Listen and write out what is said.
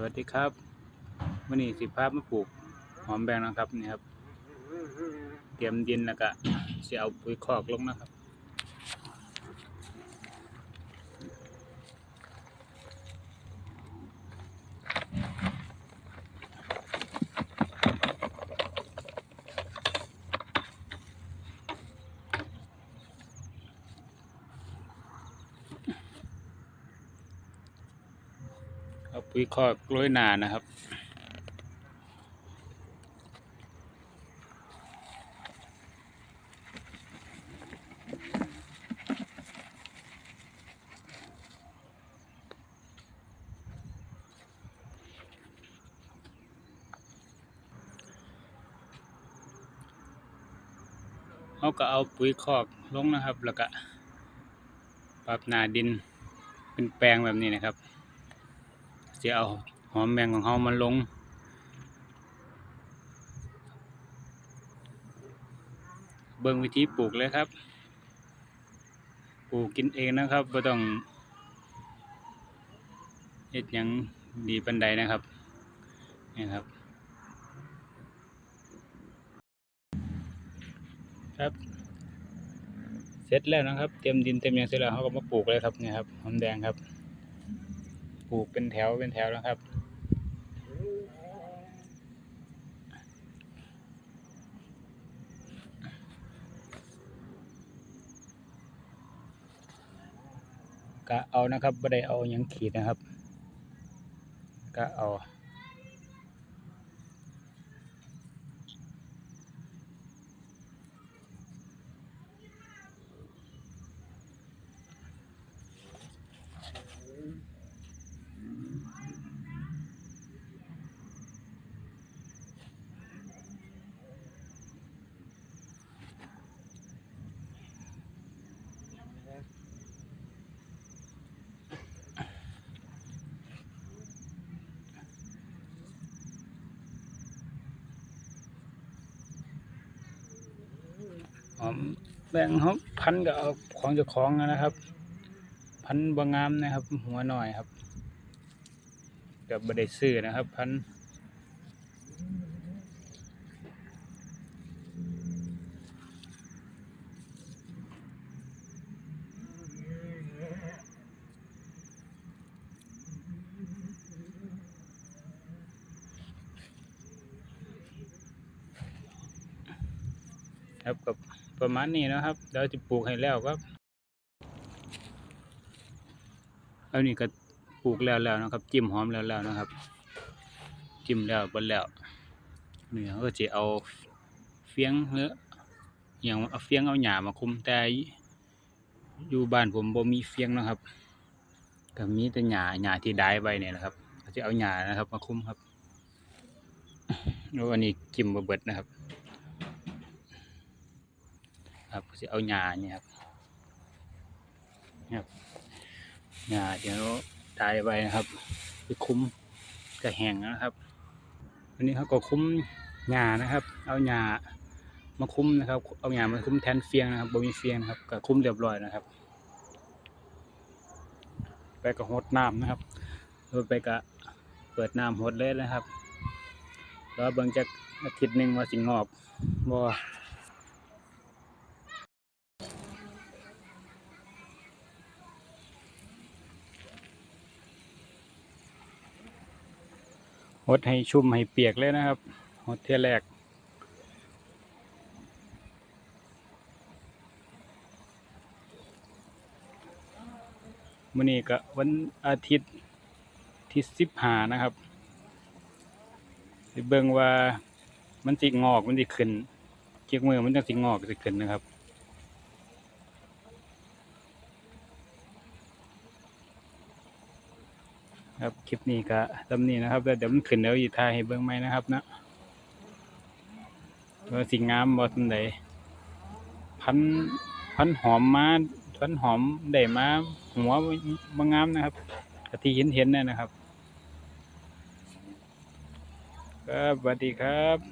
วัสดีครับวันนี้สิภาพมาปลูกหอมแบงนะครับนี่ครับ เตรียมดินแล้วก็สิเอาปุ๋ยคอกลงนะครับ เอาปุ๋ยคอกโรยนานะครับ เขาก็เอาปุ๋ยคอกลงนะครับ แล้วก็ปรับนาดินเป็นแปลงแบบนี้นะครับ จะเอาหอมแมงของเขามาลง เบิ่งวิธีปลูกเลยครับ ปลูกกินเองนะครับไม่ต้องเฮ็ดยังดีปันใดนะครับนี่ครับ ครับเสร็จแล้วนะครับ เตรียมดินเตรียมหยังเสร็จแล้วเขาก็มาปลูกเลยครับเนี่ยครับหอมแดงครับ ลูกเป็นแถวเป็นแถวนะครับ กะเอานะครับไม่ได้เอาอยังขีดนะครับ กะเอา อมแบ่งเขาพันก็เอาของเจ้าของนะครับ พันบางงามนะครับ หัวหน่อยครับกับบได้ซื้อนะครับ พันครับกับ ประมาณนี้นะครับเดี๋ยวจะปลูกให้แล้วครับอันนี้ก็ปลูกแล้วแล้วนะครับ จิ้มหอมแล้วแล้วนะครับ จิ้มแล้วบนแล้วนี่เขาก็จะเอาเฟียงหรืออย่างเอาเฟียงเอาหญ้ามาคุมแต่อยู่บ้านผมบ่มีเฟียงนะครับก็มีแต่หญ้าหญ้าที่ได้ไว้เนี่ยนะครับก็จะเอาหญ้านะครับ มาคุมครับแล้วอันนี้จิ้มบะเบิดนะครับ ครับจะเอาหญ้าเนี่ยครับเนี่ยครับหญ้าเดี๋ยวตายไปนะครับไปคุ้มกระแห้งนะครับอันนี้เขาก็คุ้มหญ้านะครับ เอาหญ้ามาคุ้มนะครับ เอาหญ้ามาคุ้มแทนเฟียงนะครับบ่มีเฟียงนะครับก็คุ้มเรียบร้อยนะครับ ไปก็หดน้ำนะครับไปก็เปิดน้ำหดเลยนะครับแล้วเบิ่งจากอาทิตย์หนึ่งว่าสิงอกบ่ ดให้ชุ่มให้เปียกเลยนะครับหดเที่ยแรก มื่อนี้ก็วันอาทิตย์ที่สิบหานะครับสิเบิ่งว่ามันสิงอกมันสิขึ้นเกียกมือมันจะสิงอกสิขึ้นนะครับ ครับคลิปนี้ก็ตำนี้นะครับแล้วเดี๋ยวมันขึ้นแล้วอีกทายให้เบิ้งไหมนะครับนะว่าสิงามบอสันใดพันพันหอมมาพันหอมได้มาหัวบางงามนะครับกะที่เห็นเห็นๆนั่นนะครับ ครับสวัสดีครับ